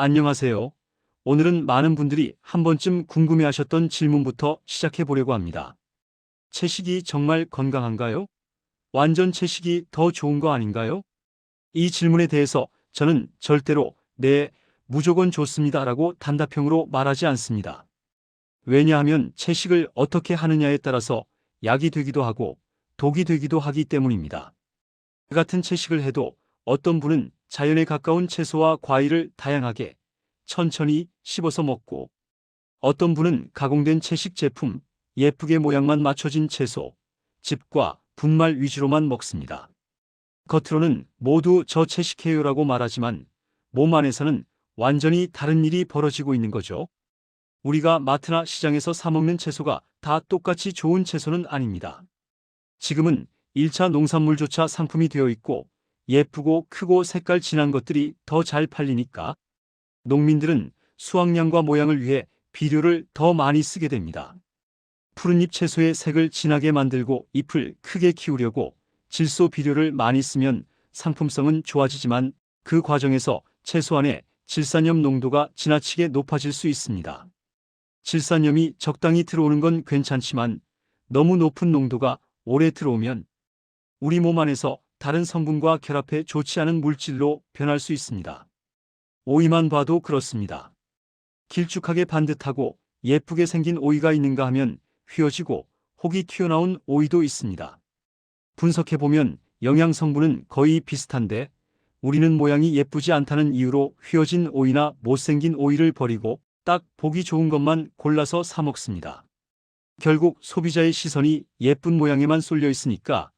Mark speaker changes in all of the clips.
Speaker 1: 안녕하세요. 오늘은 많은 분들이 한 번쯤 궁금해하셨던 질문부터 시작해 보려고 합니다. 채식이 정말 건강한가요? 완전 채식이 더 좋은 거 아닌가요? 이 질문에 대해서 저는 절대로 네, 무조건 좋습니다 라고 단답형으로 말하지 않습니다. 왜냐하면 채식을 어떻게 하느냐에 따라서 약이 되기도 하고 독이 되기도 하기 때문입니다. 같은 채식을 해도 어떤 분은 자연에 가까운 채소와 과일을 다양하게 천천히 씹어서 먹고 어떤 분은 가공된 채식 제품, 예쁘게 모양만 맞춰진 채소, 즙과 분말 위주로만 먹습니다. 겉으로는 모두 저 채식해요라고 말하지만 몸 안에서는 완전히 다른 일이 벌어지고 있는 거죠. 우리가 마트나 시장에서 사먹는 채소가 다 똑같이 좋은 채소는 아닙니다. 지금은 1차 농산물조차 상품이 되어 있고 예쁘고 크고 색깔 진한 것들이 더 잘 팔리니까 농민들은 수확량과 모양을 위해 비료를 더 많이 쓰게 됩니다. 푸른잎 채소의 색을 진하게 만들고 잎을 크게 키우려고 질소 비료를 많이 쓰면 상품성은 좋아지지만 그 과정에서 채소 안에 질산염 농도가 지나치게 높아질 수 있습니다. 질산염이 적당히 들어오는 건 괜찮지만 너무 높은 농도가 오래 들어오면 우리 몸 안에서 다른 성분과 결합해 좋지 않은 물질로 변할 수 있습니다. 오이만 봐도 그렇습니다. 길쭉하게 반듯하고 예쁘게 생긴 오이가 있는가 하면 휘어지고 혹이 튀어나온 오이도 있습니다. 분석해보면 영양 성분은 거의 비슷한데 우리는 모양이 예쁘지 않다는 이유로 휘어진 오이나 못생긴 오이를 버리고 딱 보기 좋은 것만 골라서 사 먹습니다. 결국 소비자의 시선이 예쁜 모양에만 쏠려 있으니까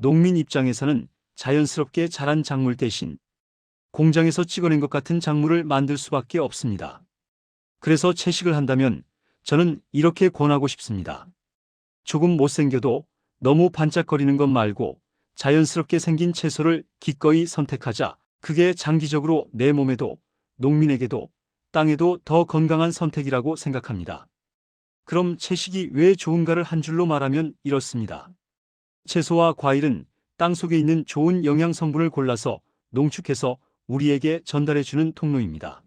Speaker 1: 농민 입장에서는 자연스럽게 자란 작물 대신 공장에서 찍어낸 것 같은 작물을 만들 수밖에 없습니다. 그래서 채식을 한다면 저는 이렇게 권하고 싶습니다. 조금 못생겨도 너무 반짝거리는 것 말고 자연스럽게 생긴 채소를 기꺼이 선택하자. 그게 장기적으로 내 몸에도 농민에게도 땅에도 더 건강한 선택이라고 생각합니다. 그럼 채식이 왜 좋은가를 한 줄로 말하면 이렇습니다. 채소와 과일은 땅 속에 있는 좋은 영양 성분을 골라서 농축해서 우리에게 전달해주는 통로입니다.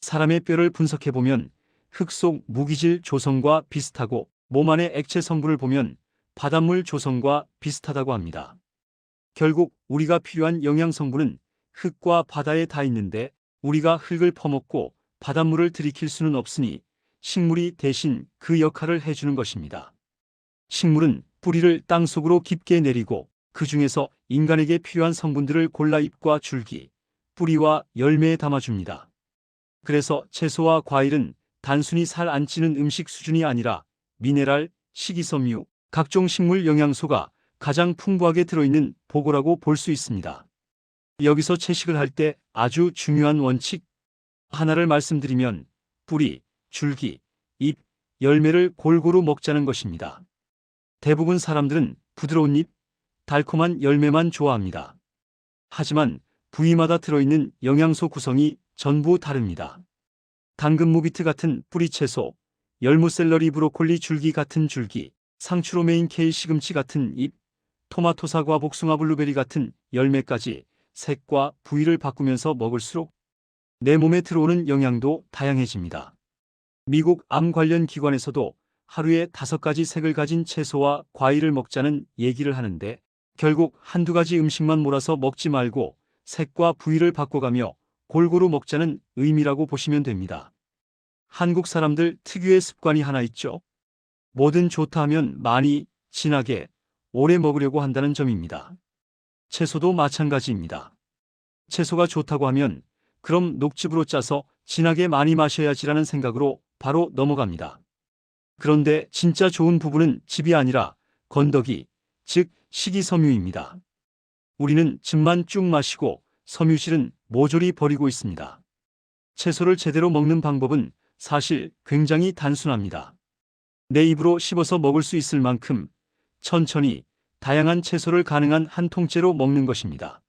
Speaker 1: 사람의 뼈를 분석해보면 흙 속 무기질 조성과 비슷하고 몸 안의 액체 성분을 보면 바닷물 조성과 비슷하다고 합니다. 결국 우리가 필요한 영양 성분은 흙과 바다에 다 있는데 우리가 흙을 퍼먹고 바닷물을 들이킬 수는 없으니 식물이 대신 그 역할을 해주는 것입니다. 식물은 뿌리를 땅 속으로 깊게 내리고 그 중에서 인간에게 필요한 성분들을 골라 잎과 줄기, 뿌리와 열매에 담아줍니다. 그래서 채소와 과일은 단순히 살 안 찌는 음식 수준이 아니라 미네랄, 식이섬유, 각종 식물 영양소가 가장 풍부하게 들어있는 보고라고 볼 수 있습니다. 여기서 채식을 할 때 아주 중요한 원칙 하나를 말씀드리면 뿌리, 줄기, 잎, 열매를 골고루 먹자는 것입니다. 대부분 사람들은 부드러운 잎, 달콤한 열매만 좋아합니다. 하지만 부위마다 들어있는 영양소 구성이 전부 다릅니다. 당근 무비트 같은 뿌리 채소, 열무 샐러리 브로콜리 줄기 같은 줄기, 상추로 메인 케일 시금치 같은 잎, 토마토 사과 복숭아 블루베리 같은 열매까지 색과 부위를 바꾸면서 먹을수록 내 몸에 들어오는 영양도 다양해집니다. 미국 암 관련 기관에서도 하루에 다섯 가지 색을 가진 채소와 과일을 먹자는 얘기를 하는데 결국 한두 가지 음식만 몰아서 먹지 말고 색과 부위를 바꿔가며 골고루 먹자는 의미라고 보시면 됩니다. 한국 사람들 특유의 습관이 하나 있죠. 뭐든 좋다 하면 많이, 진하게, 오래 먹으려고 한다는 점입니다. 채소도 마찬가지입니다. 채소가 좋다고 하면 그럼 녹즙으로 짜서 진하게 많이 마셔야지라는 생각으로 바로 넘어갑니다. 그런데 진짜 좋은 부분은 즙이 아니라 건더기, 즉 식이섬유입니다. 우리는 즙만 쭉 마시고 섬유질은 모조리 버리고 있습니다. 채소를 제대로 먹는 방법은 사실 굉장히 단순합니다. 내 입으로 씹어서 먹을 수 있을 만큼 천천히 다양한 채소를 가능한 한 통째로 먹는 것입니다.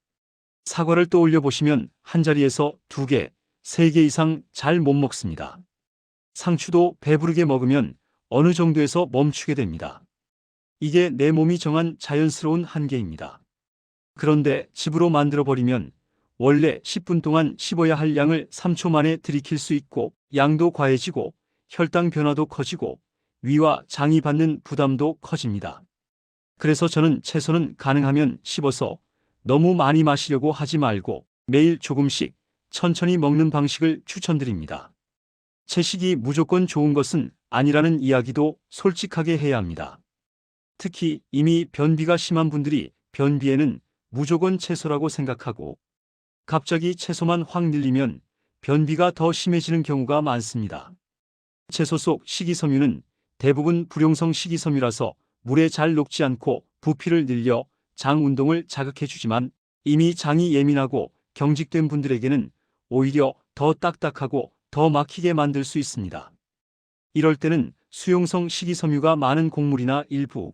Speaker 1: 사과를 떠올려 보시면 한 자리에서 두 개, 세 개 이상 잘 못 먹습니다. 상추도 배부르게 먹으면 어느 정도에서 멈추게 됩니다. 이게 내 몸이 정한 자연스러운 한계입니다. 그런데 집으로 만들어 버리면 원래 10분 동안 씹어야 할 양을 3초 만에 들이킬 수 있고 양도 과해지고 혈당 변화도 커지고 위와 장이 받는 부담도 커집니다. 그래서 저는 채소는 가능하면 씹어서 너무 많이 마시려고 하지 말고 매일 조금씩 천천히 먹는 방식을 추천드립니다. 채식이 무조건 좋은 것은 아니라는 이야기도 솔직하게 해야 합니다. 특히 이미 변비가 심한 분들이 변비에는 무조건 채소라고 생각하고 갑자기 채소만 확 늘리면 변비가 더 심해지는 경우가 많습니다. 채소 속 식이섬유는 대부분 불용성 식이섬유라서 물에 잘 녹지 않고 부피를 늘려 장 운동을 자극해 주지만 이미 장이 예민하고 경직된 분들에게는 오히려 더 딱딱하고 더 막히게 만들 수 있습니다. 이럴 때는 수용성 식이섬유가 많은 곡물이나 일부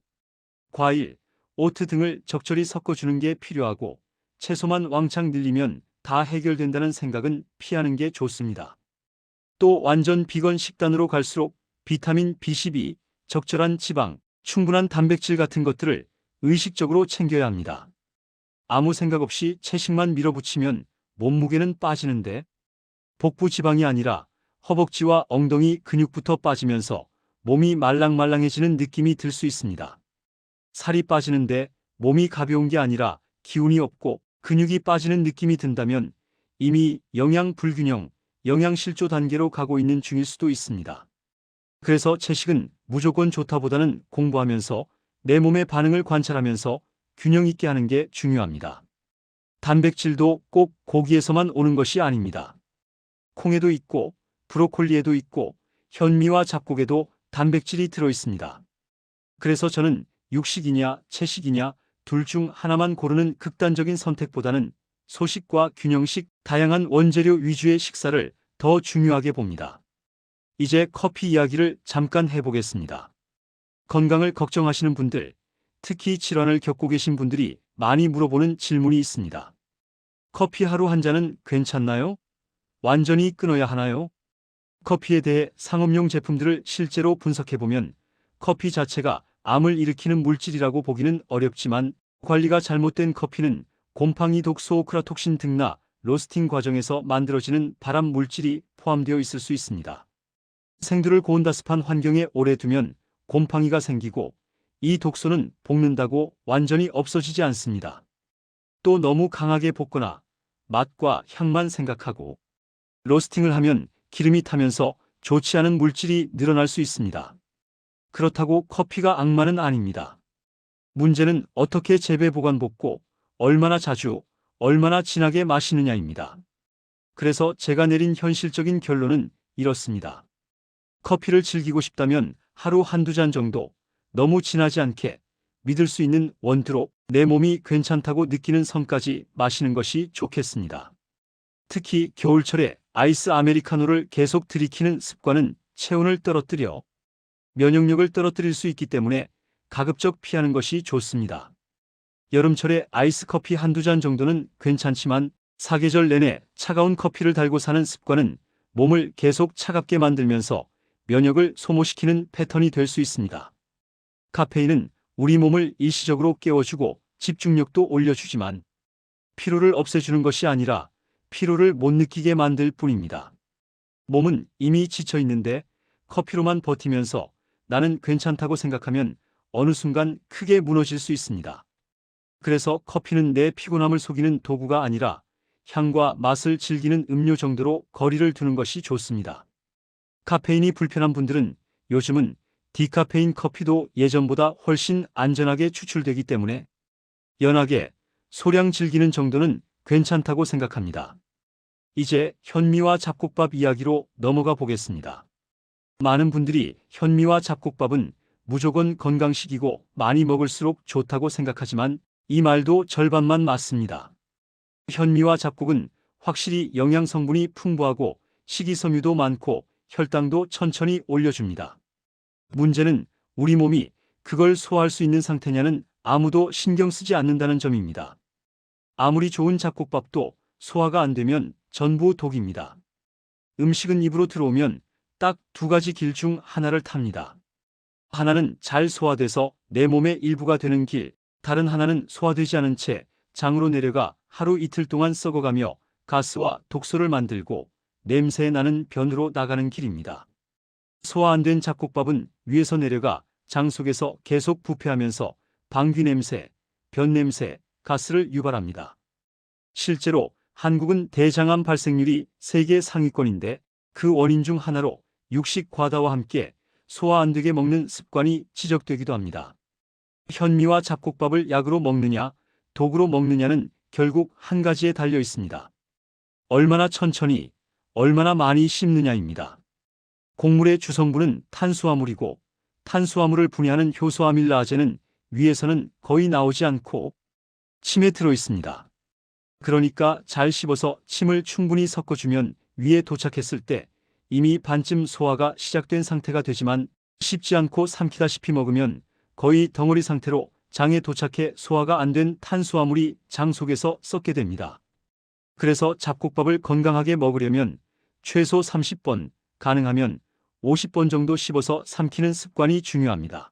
Speaker 1: 과일, 오트 등을 적절히 섞어주는 게 필요하고 채소만 왕창 늘리면 다 해결된다는 생각은 피하는 게 좋습니다. 또 완전 비건 식단으로 갈수록 비타민 B12, 적절한 지방, 충분한 단백질 같은 것들을 의식적으로 챙겨야 합니다. 아무 생각 없이 채식만 밀어붙이면 몸무게는 빠지는데 복부 지방이 아니라 허벅지와 엉덩이 근육부터 빠지면서 몸이 말랑말랑해지는 느낌이 들 수 있습니다. 살이 빠지는데 몸이 가벼운 게 아니라 기운이 없고 근육이 빠지는 느낌이 든다면 이미 영양 불균형, 영양 실조 단계로 가고 있는 중일 수도 있습니다. 그래서 채식은 무조건 좋다보다는 공부하면서 내 몸의 반응을 관찰하면서 균형 있게 하는 게 중요합니다. 단백질도 꼭 고기에서만 오는 것이 아닙니다. 콩에도 있고 브로콜리에도 있고 현미와 잡곡에도 단백질이 들어 있습니다. 그래서 저는 육식이냐 채식이냐 둘 중 하나만 고르는 극단적인 선택보다는 소식과 균형식 다양한 원재료 위주의 식사를 더 중요하게 봅니다. 이제 커피 이야기를 잠깐 해보겠습니다. 건강을 걱정하시는 분들, 특히 질환을 겪고 계신 분들이 많이 물어보는 질문이 있습니다. 커피 하루 한 잔은 괜찮나요? 완전히 끊어야 하나요? 커피에 대해 상업용 제품들을 실제로 분석해보면 커피 자체가 암을 일으키는 물질이라고 보기는 어렵지만 관리가 잘못된 커피는 곰팡이 독소 크라톡신 등나 로스팅 과정에서 만들어지는 발암 물질이 포함되어 있을 수 있습니다. 생두를 고온다습한 환경에 오래 두면 곰팡이가 생기고 이 독소는 볶는다고 완전히 없어지지 않습니다. 또 너무 강하게 볶거나 맛과 향만 생각하고 로스팅을 하면 기름이 타면서 좋지 않은 물질이 늘어날 수 있습니다. 그렇다고 커피가 악마는 아닙니다. 문제는 어떻게 재배 보관 볶고 얼마나 자주, 얼마나 진하게 마시느냐입니다. 그래서 제가 내린 현실적인 결론은 이렇습니다. 커피를 즐기고 싶다면 하루 한두 잔 정도 너무 진하지 않게 믿을 수 있는 원두로 내 몸이 괜찮다고 느끼는 선까지 마시는 것이 좋겠습니다. 특히 겨울철에 아이스 아메리카노를 계속 들이키는 습관은 체온을 떨어뜨려 면역력을 떨어뜨릴 수 있기 때문에 가급적 피하는 것이 좋습니다. 여름철에 아이스 커피 한두 잔 정도는 괜찮지만 사계절 내내 차가운 커피를 달고 사는 습관은 몸을 계속 차갑게 만들면서 면역을 소모시키는 패턴이 될 수 있습니다. 카페인은 우리 몸을 일시적으로 깨워주고 집중력도 올려주지만 피로를 없애주는 것이 아니라 피로를 못 느끼게 만들 뿐입니다. 몸은 이미 지쳐 있는데 커피로만 버티면서 나는 괜찮다고 생각하면 어느 순간 크게 무너질 수 있습니다. 그래서 커피는 내 피곤함을 속이는 도구가 아니라 향과 맛을 즐기는 음료 정도로 거리를 두는 것이 좋습니다. 카페인이 불편한 분들은 요즘은 디카페인 커피도 예전보다 훨씬 안전하게 추출되기 때문에 연하게 소량 즐기는 정도는 괜찮다고 생각합니다. 이제 현미와 잡곡밥 이야기로 넘어가 보겠습니다. 많은 분들이 현미와 잡곡밥은 무조건 건강식이고 많이 먹을수록 좋다고 생각하지만 이 말도 절반만 맞습니다. 현미와 잡곡은 확실히 영양 성분이 풍부하고 식이섬유도 많고 혈당도 천천히 올려줍니다. 문제는 우리 몸이 그걸 소화할 수 있는 상태냐는 아무도 신경 쓰지 않는다는 점입니다. 아무리 좋은 잡곡밥도 소화가 안 되면 전부 독입니다. 음식은 입으로 들어오면 딱 두 가지 길 중 하나를 탑니다. 하나는 잘 소화돼서 내 몸의 일부가 되는 길, 다른 하나는 소화되지 않은 채 장으로 내려가 하루 이틀 동안 썩어가며 가스와 독소를 만들고 냄새 나는 변으로 나가는 길입니다. 소화 안 된 잡곡밥은 위에서 내려가 장 속에서 계속 부패하면서 방귀 냄새, 변 냄새, 가스를 유발합니다. 실제로 한국은 대장암 발생률이 세계 상위권인데 그 원인 중 하나로 육식 과다와 함께 소화 안 되게 먹는 습관이 지적되기도 합니다. 현미와 잡곡밥을 약으로 먹느냐, 독으로 먹느냐는 결국 한 가지에 달려 있습니다. 얼마나 천천히, 얼마나 많이 씹느냐입니다. 곡물의 주성분은 탄수화물이고 탄수화물을 분해하는 효소아밀라아제는 위에서는 거의 나오지 않고 침에 들어 있습니다. 그러니까 잘 씹어서 침을 충분히 섞어주면 위에 도착했을 때 이미 반쯤 소화가 시작된 상태가 되지만 씹지 않고 삼키다시피 먹으면 거의 덩어리 상태로 장에 도착해 소화가 안 된 탄수화물이 장 속에서 썩게 됩니다. 그래서 잡곡밥을 건강하게 먹으려면 최소 30번, 가능하면 50번 정도 씹어서 삼키는 습관이 중요합니다.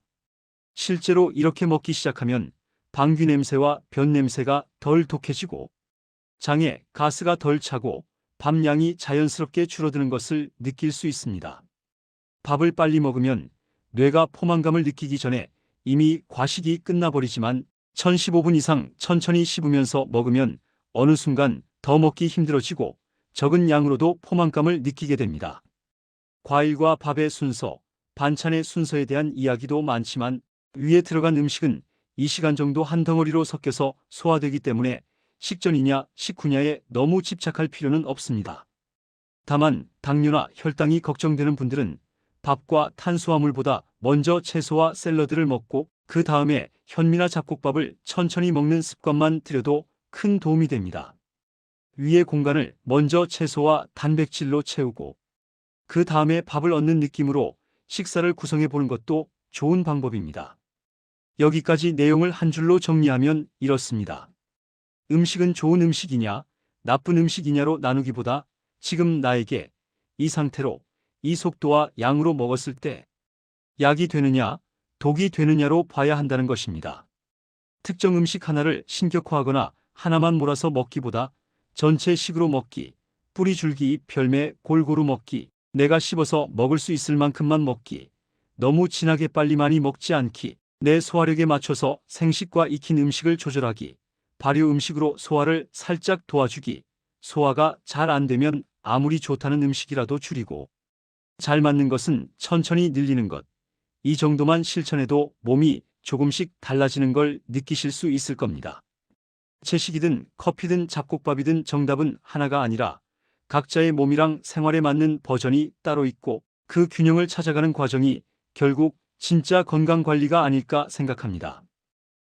Speaker 1: 실제로 이렇게 먹기 시작하면 방귀 냄새와 변 냄새가 덜 독해지고 장에 가스가 덜 차고 밥량이 자연스럽게 줄어드는 것을 느낄 수 있습니다. 밥을 빨리 먹으면 뇌가 포만감을 느끼기 전에 이미 과식이 끝나버리지만 1015분 이상 천천히 씹으면서 먹으면 어느 순간 더 먹기 힘들어지고 적은 양으로도 포만감을 느끼게 됩니다. 과일과 밥의 순서, 반찬의 순서에 대한 이야기도 많지만 위에 들어간 음식은 이 시간 정도 한 덩어리로 섞여서 소화되기 때문에 식전이냐 식후냐에 너무 집착할 필요는 없습니다. 다만 당뇨나 혈당이 걱정되는 분들은 밥과 탄수화물보다 먼저 채소와 샐러드를 먹고 그 다음에 현미나 잡곡밥을 천천히 먹는 습관만 들여도 큰 도움이 됩니다. 위의 공간을 먼저 채소와 단백질로 채우고 그 다음에 밥을 얻는 느낌으로 식사를 구성해 보는 것도 좋은 방법입니다. 여기까지 내용을 한 줄로 정리하면 이렇습니다. 음식은 좋은 음식이냐, 나쁜 음식이냐로 나누기보다 지금 나에게 이 상태로 이 속도와 양으로 먹었을 때 약이 되느냐, 독이 되느냐로 봐야 한다는 것입니다. 특정 음식 하나를 신격화하거나 하나만 몰아서 먹기보다 전체 식으로 먹기, 뿌리 줄기, 별매 골고루 먹기, 내가 씹어서 먹을 수 있을 만큼만 먹기, 너무 진하게 빨리 많이 먹지 않기, 내 소화력에 맞춰서 생식과 익힌 음식을 조절하기, 발효 음식으로 소화를 살짝 도와주기, 소화가 잘 안 되면 아무리 좋다는 음식이라도 줄이고, 잘 맞는 것은 천천히 늘리는 것. 이 정도만 실천해도 몸이 조금씩 달라지는 걸 느끼실 수 있을 겁니다. 채식이든 커피든 잡곡밥이든 정답은 하나가 아니라 각자의 몸이랑 생활에 맞는 버전이 따로 있고 그 균형을 찾아가는 과정이 결국 진짜 건강 관리가 아닐까 생각합니다.